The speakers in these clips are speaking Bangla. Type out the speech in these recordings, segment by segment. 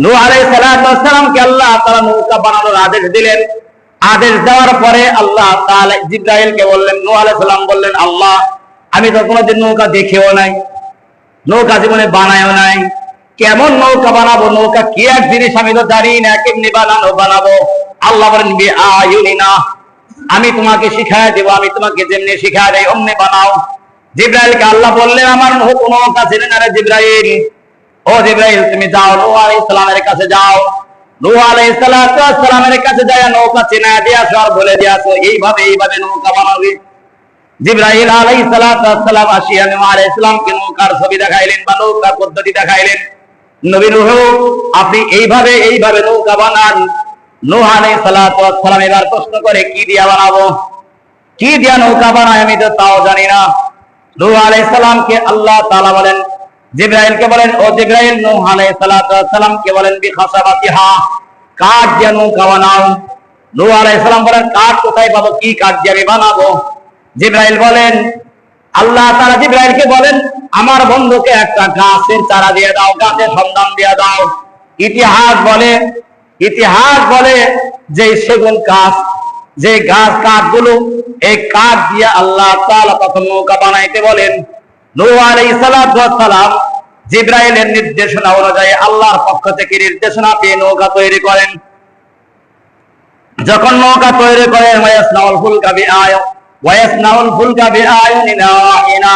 নূহ আল্লাহ তাআলা নৌকা বানানোর আদেশ দিলেন। আদেশ দেওয়ার পরে আল্লাহ তাআলা জিব্রাইলকে বললেন, নূহ আলাইহিস বললেন, আল্লাহ, আমি তো কোনোদিন নৌকা দেখেও নাই, নৌকা জীবনে বানায়ও নাই। কেমন নৌকা বানাবো? নৌকা কি এক জিনিস আমি তো জানি না, কেমনি বানানো বানাবো? আল্লাহ বলেন আয়ুনিনা, আমি তোমাকে শিখায় দেবো, আমি তোমাকে যেমনি শিখায় দেয় অমনি বানাও। জিব্রাইলকে আল্লাহ বললেন, আমার নৌ- নৌকা ছিলেন আরে জিব্রাইল ও জিব্রাইল, তুমি যাও, নূহ আলাইহিস সালামের কাছে যাও। নূহ আলাইহিস সালামের কাছে যায় নৌকা চেনা আর বলে এইভাবে এইভাবে নৌকা বানাবে? জিব্রাহিল আলাইহিস ওয়াসসালাম আসিয়া নূহ আলাইহিস সালামকে নৌকার ছবি দেখাইলেন বা নৌকার পদ্ধতি দেখাইলেন। নবী নূহ, আপনি এইভাবে এইভাবে নৌকা বানান। নূহ আলাইহিস ওয়াসসালাম এবার প্রশ্ন করে, কি দিয়া বানাবো? কি দিয়া নৌকা বানায় আমি তো তাও জানি না। নূহ আলাইহিস সালামকে আল্লাহ তাআলা বলেন জিব্রাইলকে বলেন, ও জিব্রাইল, নূহ আলাইহিস সালাতু বলেন, বি খাসাবাতিহা, কাঠ দিয়া নৌকা বানাও নূহ আলাইহিস সালাম বলেন, কাঠ কোথায় পাবো? কি কাঠ দিয়ে আমি বানাবো? জিব্রাইল বলেন, আল্লাহ তারা জিব্রাইলকে বলেন, আমার বন্ধুকে একটা গাছের চারা দিয়ে দাও, গাছের সন্ধান দিয়ে দাও। ইতিহাস বলে ইতিহাস বলে যে সেগুন গাছ, যে গাছ কাঠগুলো, এই কাঠ দিয়ে আল্লাহ তাআলা প্রথম নৌকা বানাইতে বলেন। জিব্রাইলের নির্দেশনা অনুযায়ী আল্লাহর পক্ষ থেকে নির্দেশনা পেয়ে নৌকা তৈরি করেন। যখন নৌকা তৈরি করেন ওয়াহিনা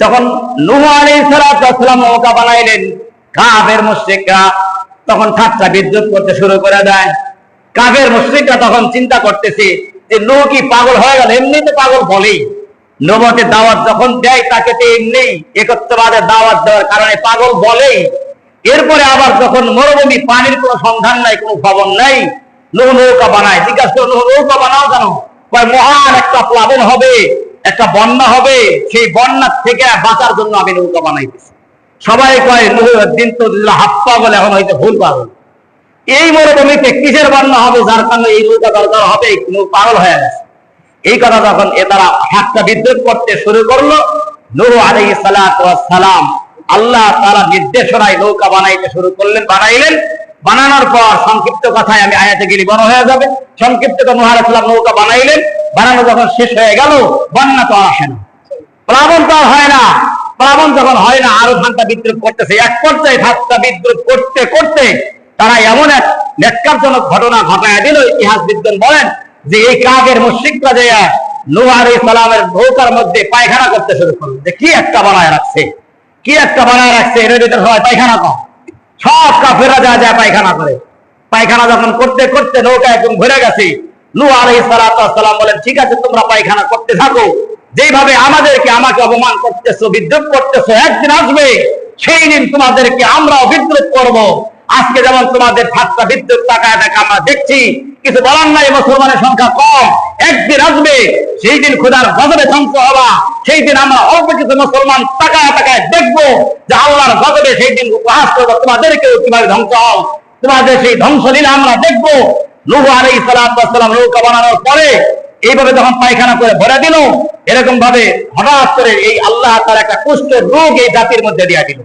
যখন নৌকা বানাইলেন, কাফের মুশরিকরা তখন ঠাট্টা বিদ্যুৎ করতে শুরু করে দেয়। কাফের মুশরিকরা তখন চিন্তা করতেছে যে নূহ কি পাগল হয়ে গেল? এমনিতে পাগল বলেই। নবতে দাওয়াত যখন দেয়, তাকে এমনি একত্রবাদের দাওয়াত দেওয়ার কারণে পাগল বলেই। এরপরে আবার যখন মরুভূমি পানির কোনো সন্ধান নাই, কোনো খবর নাই, নৌ নৌকা বানায়। জিজ্ঞাসা নৌকা বানাও কেন? মহান একটা প্লাবন হবে, একটা বন্যা হবে, সেই বন্যার থেকে বাঁচার জন্য আমি নৌকা বানাইতেছি। সবাই কয় দিন তো হাত পাগল, এখন হয়তো ভুল পাগল। এই মরুভূমিতে কিসের বন্যা হবে? যার কারণে এই নৌকা দরকার হবে পাগল হয়ে গেছে। এই কথা যখন এ তারা হাতটা বিদ্যুৎ করতে শুরু করল আলাইহিস সালাতু সালাম আল্লাহ তারা নির্দেশনায় নৌকা বানাইতে শুরু করলেন, বানাইলেন। বানানোর পর সংক্ষিপ্ত কথায় আমি আয়াতে গেলি বড় হয়ে যাবে। সংক্ষিপ্ত সালাম নৌকা বানাইলেন। বানানো যখন শেষ হয়ে গেল, বন্যা তো আসে না। প্লাবন তো হয় না। প্লাবন যখন হয় না, আরও ধানটা বিদ্রুপ করতেছে। এক পর্যায়ে ধানটা বিদ্রুপ করতে করতে তারা এমন এক নেটকারজনক ঘটনা ঘটায় দিল ইতিহাস বিদ্যান বলেন যে এই কাকের মুশরিকরা যে নূহ আলাইহিস সালামের নৌকার মধ্যে পায়খানা করতে শুরু করল। যে কি একটা বানায় রাখছে? কি একটা বানায় রাখছে? এর ভিতরে সবাই পায়খানা কম সব কাফেররা যা যা পায়খানা করে। পায়খানা যখন করতে করতে নৌকা একদম ভরে গেছে সালাতু ওয়াস সালাম বলেন, ঠিক আছে, তোমরা পায়খানা করতে থাকো। যেভাবে আমাদেরকে আমাকে অপমান করতেছো বিদ্রুপ করতেছো, একদিন আসবে, সেই দিন তোমাদেরকে আমরাও বিদ্রুপ করব। আজকে যেমন তোমাদের ঠাট্টা বিদ্যুৎ টাকা টাকা আমরা দেখছি কিছু বলার নাই, মুসলমানের সংখ্যা কম। একদিন আসবে, সেই দিন খোদার গজবে ধ্বংস হবা। সেই দিন আমরা অল্প কিছু মুসলমান টাকায় টাকায় দেখব যে আল্লাহর গজবে সেই দিন উপহাস করব, তোমাদেরকেও কীভাবে ধ্বংস হও। তোমাদের সেই ধ্বংস লীলা আমরা দেখব সালাতু ওয়াস সালাম নৌকা বানানোর পরে এইভাবে যখন পায়খানা করে ভরে দিল এরকম ভাবে হঠাৎ করে এই আল্লাহ তার একটা কুষ্ঠ রোগ এই জাতির মধ্যে দিয়া দিল।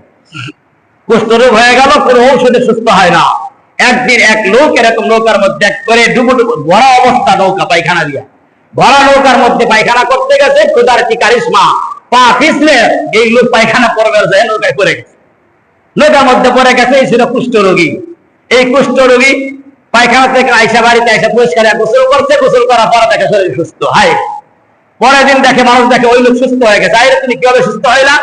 কুষ্ঠ রোগ হয়ে গেল, কোনো ঔষধে সুস্থ হয় না। একদিন এক লোক এরকম নৌকার মধ্যে করে ডুবু ডুবু ভরা অবস্থা নৌকা পায়খানা দিয়া। ভরা নৌকার মধ্যে পায়খানা করতে গেছে, খুদার কি কারিশমা। পা পিছলে এই লোক পায়খানা পড়বে যায় নৌকায় পড়ে গেছে। নৌকার মধ্যে পড়ে গেছে, এই ছিল কুষ্ঠ রোগী। এই কুষ্ঠ রোগী পায়খানা থেকে আইসা বাড়িতে আইসা পরিষ্কার গোসল করছে, গোসল করার পরে দেখে শরীর সুস্থ। হায়! পরের দিন দেখে মানুষ দেখে ওই লোক সুস্থ হয়ে গেছে। আরে তুমি কীভাবে সুস্থ হইলা?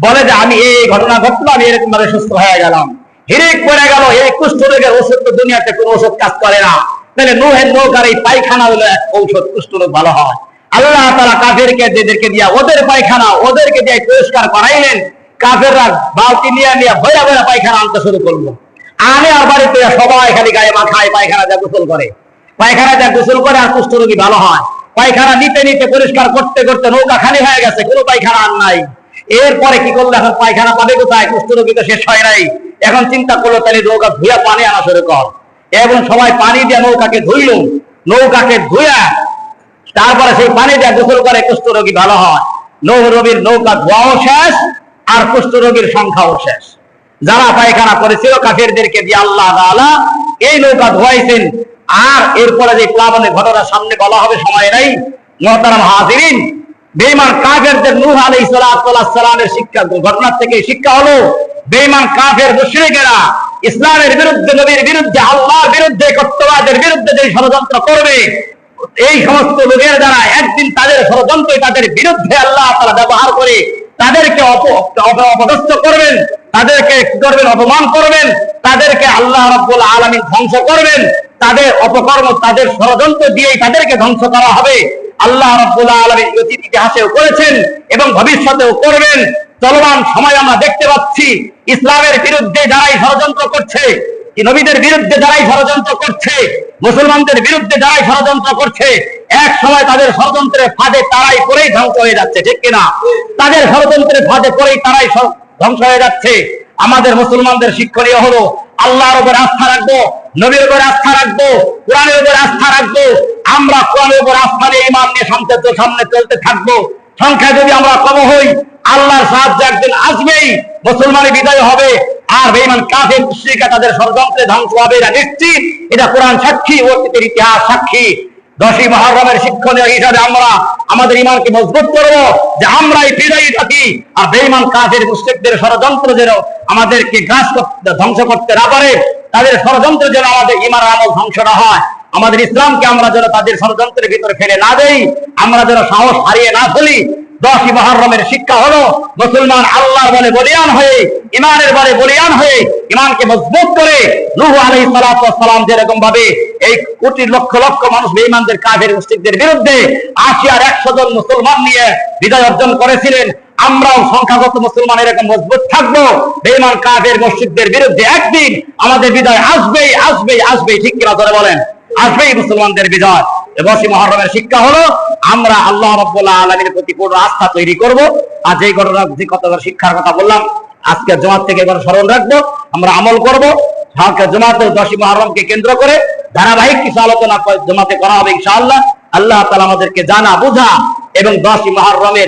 বলে যে, আমি এই ঘটনা ঘটলো, আমি এরকম ভাবে সুস্থ হয়ে গেলাম। হিরেক পড়ে গেল এই কুষ্ঠ রোগের ওষুধ তো দুনিয়াতে কোনো ওষুধ কাজ করে না। তাহলে নোহের নৌকার এই পায়খানা হলো ঔষধ, কুষ্ঠ রোগ ভালো হয়। আল্লাহ তারা কাফেরকে যেদেরকে দিয়া ওদের পায়খানা, ওদেরকে দিয়ে পরিষ্কার করাইলেন, কাফেররা বালতি নিয়ে নিয়ে ভয়া ভয়া পায়খানা আনতে শুরু করল। আনে আর বাড়িতে সবাই খালি গায়ে মাথায় পায়খানা যা গোসল করে। পায়খানা যা গোসল করে আর কুষ্ঠ রোগী ভালো হয়। পায়খানা নিতে নিতে পরিষ্কার করতে করতে নৌকা খালি হয়ে গেছে, কোনো পায়খানা আর নাই। এরপরে কি করল এখন পায়খানা পাবে কোথায়? কুষ্ঠ রোগী তো শেষ হয় নাই। এখন চিন্তা করল, তাহলে নৌকা ধুয়া পানি আনা শুরু কর। এবং সবাই পানি দিয়ে নৌকাকে ধুইল। নৌকাকে ধুয়া তারপরে সেই পানি দিয়ে গোসল করে কুষ্ঠ রোগী ভালো হয়। নৌ রবির নৌকা ধোয়াও শেষ, আর কুষ্ঠ রোগীর সংখ্যাও শেষ। যারা পায়খানা করেছিল, কাফেরদেরকে দিয়ে আল্লাহ এই নৌকা ধোয়াইছেন। আর এরপরে যে প্লাবনের ঘটনা সামনে বলা হবে, সময় নাই। মহতারাম হাজিরিন, বেঈমান কাফেরদের নূহ আলাইহিস সালামের শিক্ষা ঘটনা থেকে শিক্ষা হলো বেঈমান কাফের মুশরিকেরা ইসলামের বিরুদ্ধে, নবীর বিরুদ্ধে, আল্লাহর বিরুদ্ধে কর্তবাদের বিরুদ্ধে যে ষড়যন্ত্র করবে, এই সমস্ত লোকের দ্বারা একদিন তাদের ষড়যন্ত্র তাদের বিরুদ্ধে আল্লাহ তারা ব্যবহার করে তাদেরকে অপ- অপ- অপদস্থ করবেন, তাদেরকে করবেন, অপমান করবেন, তাদেরকে আল্লাহ রব্বুল আলমী ধ্বংস করবেন, তাদের অপকর্ম, তাদের ষড়যন্ত্র দিয়েই তাদেরকে ধ্বংস করা হবে। আল্লাহ রব্বুল আলমী অতীত ইতিহাসেও করেছেন এবং ভবিষ্যতেও করবেন। চলমান সময় আমরা দেখতে পাচ্ছি, ইসলামের বিরুদ্ধে যারাই ষড়যন্ত্র করছে, নবীদের বিরুদ্ধে যারাই ষড়যন্ত্র করছে, মুসলমানদের বিরুদ্ধে যারাই ষড়যন্ত্র করছে, এক সময় তাদের ষড়যন্ত্রের ফাঁদে তারাই করেই ধ্বংস হয়ে যাচ্ছে, ঠিক কিনা? তাদের ষড়যন্ত্রের ফাঁদে করেই তারাই ধ্বংস হয়ে যাচ্ছে। আমাদের মুসলমানদের শিক্ষণীয় হলো, আল্লাহর উপর আস্থা রাখব, নবীর উপর আস্থা রাখব, কোরআনের উপর আস্থা রাখব, আমরা কোরআনের উপর আস্থা নিয়ে ইমান নিয়ে সামনে সামনে চলতে থাকব। সংখ্যা যদি আমরা কম হই, আল্লাহর সাহায্য একদিন আসবেই মুসলমানের বিদায় হবে, আর বেঈমান কাফের মুশরিকা তাদের ষড়যন্ত্রে ধ্বংস হবে, এটা নিশ্চিত। এটা কোরআন সাক্ষী, অতীতের ইতিহাস সাক্ষী। দশই মহরমের শিক্ষণীয় হিসাবে আমরা আমাদের ইমানকে মজবুত করব, যে আমরা এই বিদায়ী থাকি আর বেঈমান, কাফের, মুশরিকদের ষড়যন্ত্র যেন আমাদেরকে করতে, ধ্বংস করতে না পারে, তাদের ষড়যন্ত্র যেন আমাদের ইমান আমল ধ্বংস না হয়। আমাদের ইসলামকে আমরা যেন তাদের ষড়যন্ত্রের ভিতরে ফেলে না দেই, আমরা যেন সাহস হারিয়ে না ফেলি। দশই মহরমের শিক্ষা হলো মুসলমান আল্লাহর বলে বলিয়ান হয়ে ইমানের বলে বলিয়ান হয়ে ইমানকে মজবুত করে সালাতু ওয়াস সালাম যেরকম ভাবে এই কোটি লক্ষ লক্ষ মানুষ বেঈমানদের, কাফের মুশরিকদের বিরুদ্ধে আশি আর একশো জন মুসলমান নিয়ে বিজয় অর্জন করেছিলেন, আমরাও সংখ্যাগত মুসলমান এরকম মজবুত থাকব। বেঈমান, কাফের মসজিদদের বিরুদ্ধে একদিন আমাদের বিজয় আসবেই আসবেই আসবেই, ঠিক কিনা ধরে বলেন? আসবেই মুসলমানদের বিজয়। এবসি মহরমের শিক্ষা হলো, আমরা আল্লাহ রব্বুল্লাহ আলমীর প্রতি পূর্ণ আস্থা তৈরি করব। আর যে ঘটনা, যে কত শিক্ষার কথা বললাম, আজকে জমাত থেকে এবার স্মরণ রাখব, আমরা আমল করব। জমাতে দশই মহরমকে কেন্দ্র করে ধারাবাহিক কিছু আলোচনা জমাতে করা হবে ইনশাআল্লাহ। আল্লাহ তালা আমাদেরকে জানা, বুঝা এবং দশই মহরমের